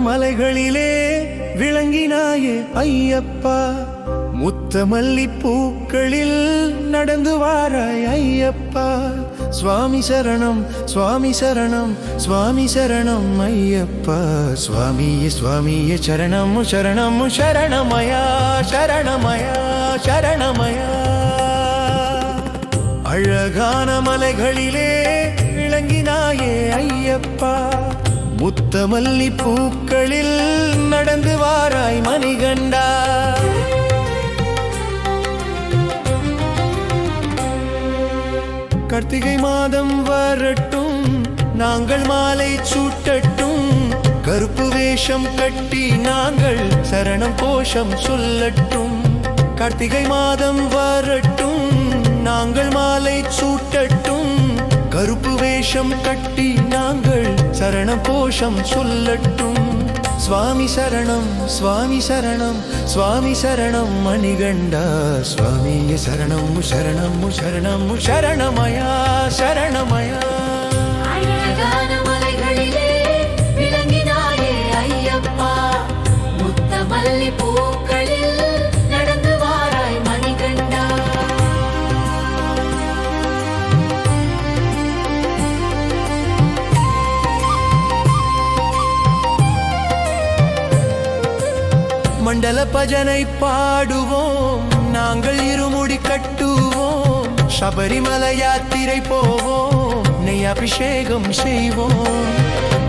மலைகளிலே விளங்கினாயே ஐயப்பா. முத்த பூக்களில் நடந்து வாராய் ஐயப்பா. சுவாமி சரணம் சுவாமி சரணம் சுவாமி சரணம் ஐயப்பா. சுவாமியே சுவாமியே சரணம் சரணம் சரணமயா சரணமயா சரணமயா. அழகான மலைகளிலே விளங்கினாயே ஐயப்பா. முத்தமல்லி பூக்களில் நடந்து வாராய் மணிகண்டா. கார்த்திகை மாதம் வரட்டும் நாங்கள் மாலை சூட்டட்டும். கருப்பு வேஷம் கட்டி நாங்கள் சரணம் கோஷம் சொல்லட்டும். கார்த்திகை மாதம் வரட்டும் நாங்கள் மாலை சூட்டட்டும். கருப்பு வேஷம் கட்டி நாங்கள் கோஷம் சொல்லட்டும். சுவாமி சரணம் சுவாமி சரணம் சுவாமி சரணம் மணிகண்டா. சுவாமிய சரணம் சரணம் சரணம் சரணமயா சரணமயா. மண்டல பஜனை பாடுவோம் நாங்கள் இருமுடி கட்டுவோம் சபரிமலை யாத்திரை போவோம் நெய் அபிஷேகம் செய்வோம்.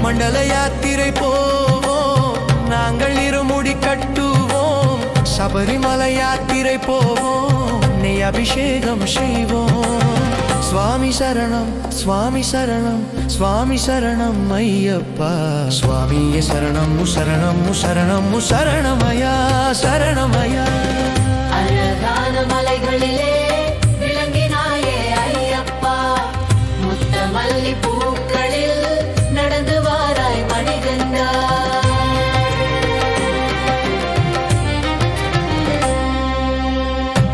மண்டல யாத்திரை போவோம் நாங்கள் இருமுடி கட்டுவோம் சபரிமலை யாத்திரை போவோம் நெய் அபிஷேகம் செய்வோம். சுவாமி சரணம் சுவாமி சரணம் சுவாமி சரணம் ஐயப்பா. சுவாமியே சரணம் சரணம் சரணம் சரணமயா சரணமயா. அழகான மலைகளிலே விளங்கினாயே ஐயப்பா. முத்தமல்லி பூக்களில் நடந்து வாராய் மணிகண்டா.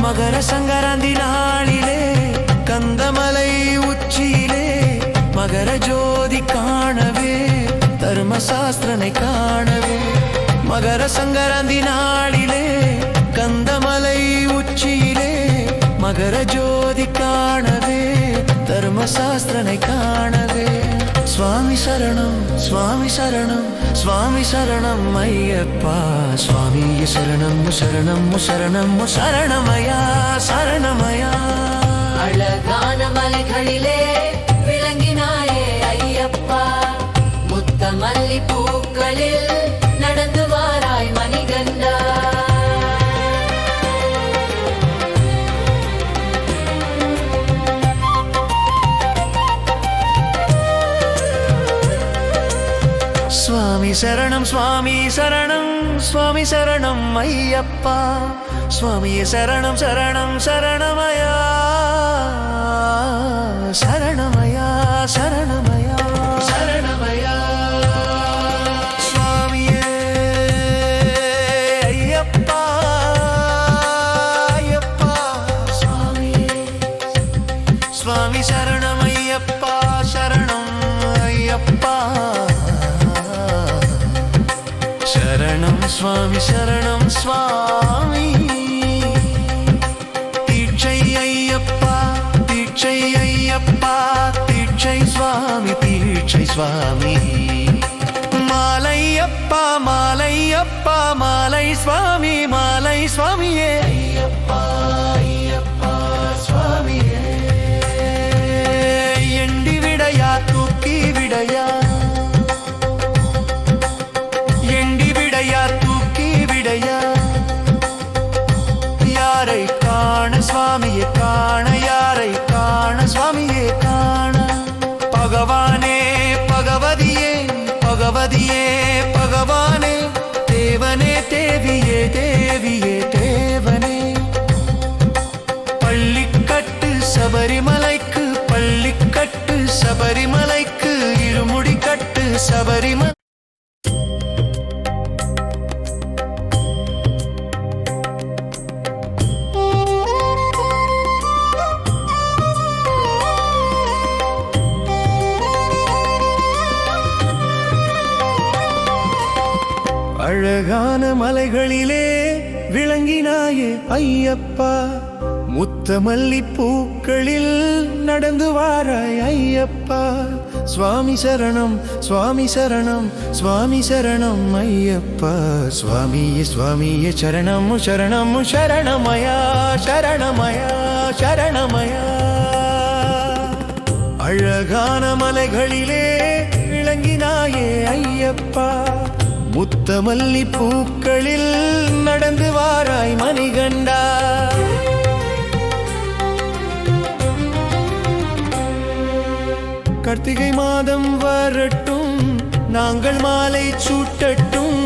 மகர சாஸ்திரனை காணவே மகர சங்கராந்தி நாளிலே கந்தமலை உச்சியிலே மகர ஜோதி காணவே தர்மசாஸ்திரனை காணவே சுவாமி சரணம் சுவாமி சரணம் சுவாமி சரணம் ஐயப்பா சுவாமிய சரணம் சரணம் சரணம் சரணமயா சரணமயா அழகான மலைகளிலே சரணம் சுவாமி சரணம் சுவாமி சரணம் ஐயப்பா. சுவாமி சரணம் சரணம் சரணமயா. சரணமயா சரணமயா. சரணம் சுவாமி சரணம் சுவாமி. தீட்சை ஐயப்பா தீட்சை ஐயப்பா தீட்சை சுவாமி தீட்சை சுவாமி. மாலையப்பா மாலையப்பா மாலை சுவாமி மாலை சுவாமியே. பதியே பகவானே தேவனே தேவியே தேவியே தேவனே. பள்ளிக்கட்டு சபரிமலைக்கு பள்ளிக்கட்டு சபரிமலைக்கு இருமுடி கட்டு அழகான மலைகளிலே விளங்கினாயே ஐயப்பா. முத்த பூக்களில் நடந்து வாராய் ஐயப்பா. சுவாமி சரணம் சுவாமி சரணம் சுவாமி சரணம் ஐயப்பா. சுவாமியே சுவாமியே சரணம் சரணம் சரணமயா சரணமயா சரணமயா. அழகான மலைகளிலே விளங்கினாயே ஐயப்பா. முத்தமல்லி பூக்களில் நடந்து வாராய் மணிகண்டா. கார்த்திகை மாதம் வரட்டும் நாங்கள் மாலை சூட்டட்டும்.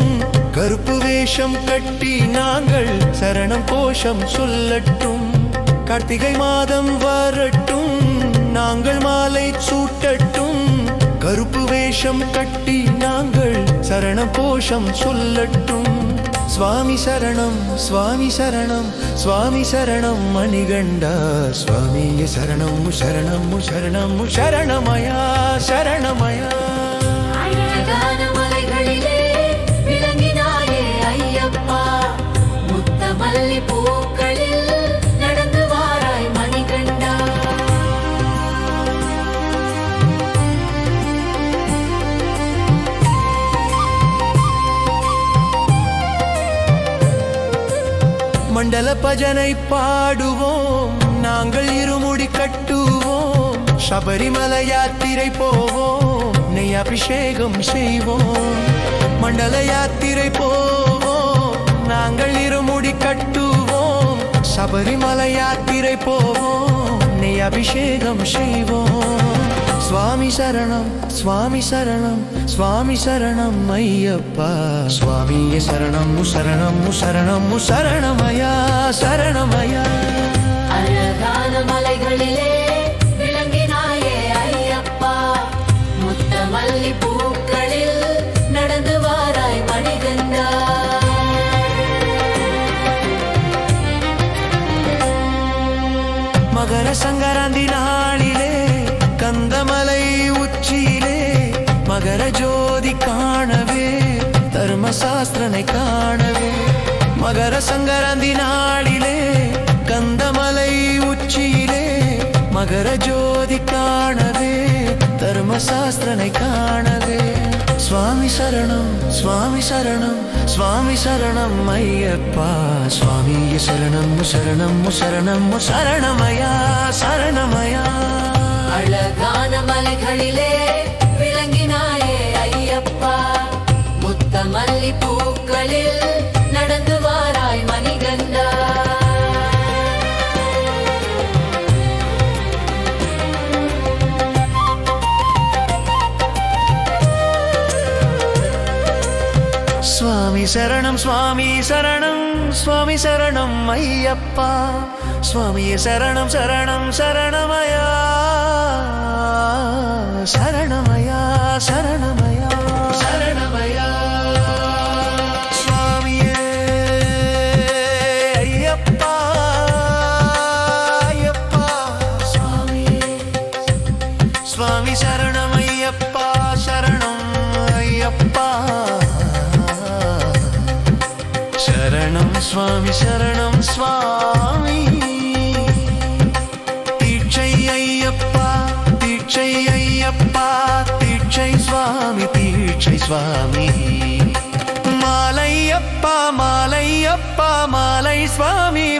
கருப்பு வேஷம் கட்டி நாங்கள் சரணம் கோஷம் சொல்லட்டும். கார்த்திகை மாதம் வரட்டும் நாங்கள் மாலை சூட்டட்டும். கருப்பு வேஷம் கட்டி நாங்கள் சரண போஷம் சொல்லட்டும். சுவாமி சரணம் சுவாமி சரணம் சுவாமி சரணம் மணிகண்டா. சுவாமிய சரணம் சரணம் சரணம் சரணமயா சரணமயா. மண்டல பஜனை பாடுவோம். நாங்கள் இருமுடி கட்டுவோம். சபரிமலை யாத்திரை போவோம். நெய் அபிஷேகம் செய்வோம். மண்டல யாத்திரை போவோம். நாங்கள் இருமுடி கட்டுவோம். சபரிமலை யாத்திரை போவோம். நெய் அபிஷேகம் செய்வோம். சுவாமி சரணம் சுவாமி சரணம் சுவாமி சரணம் ஐயப்பா. சுவாமியே சரணம் சரணம் சரணம் சரணமயா சரணமயா. அழகான மலைகளிலே விளங்கினாயே ஐயப்பா. முத்தமல்லி பூக்களில் நடந்து வாராய் மணிகண்டா. மகர சங்கராந்தி தர்மசாஸ்திரனை காணவே. மகர சங்கராந்தி நாளிலே கந்தமலை உச்சியிலே மகர ஜோதி காணவே. தர்மசாஸ்திரனை காணவே. சுவாமி சரணம் சுவாமி சரணம் சுவாமி சரணம் ஐயப்பா. சுவாமிய சரணம் சரணம் சரணம் சரணமயா சரணமயா அழகான மலைகளிலே முத்தமல்லி பூக்களில் நடந்து வாராய் மணிகண்டா. சுவாமி சரணம் சுவாமி சரணம் சுவாமி சரணம் ஐயப்பா. சுவாமியே சரணம் சரணம் சரணமயா. சரணமயா சரணம் சரணம் சுவாமி சரணம் சுவாமி. தீட்சை ஐயப்பா தீட்சை ஐயப்பா தீட்சை சுவாமி தீட்சை சுவாமி. மாலையப்பா மாலையப்பா மாலை சுவாமி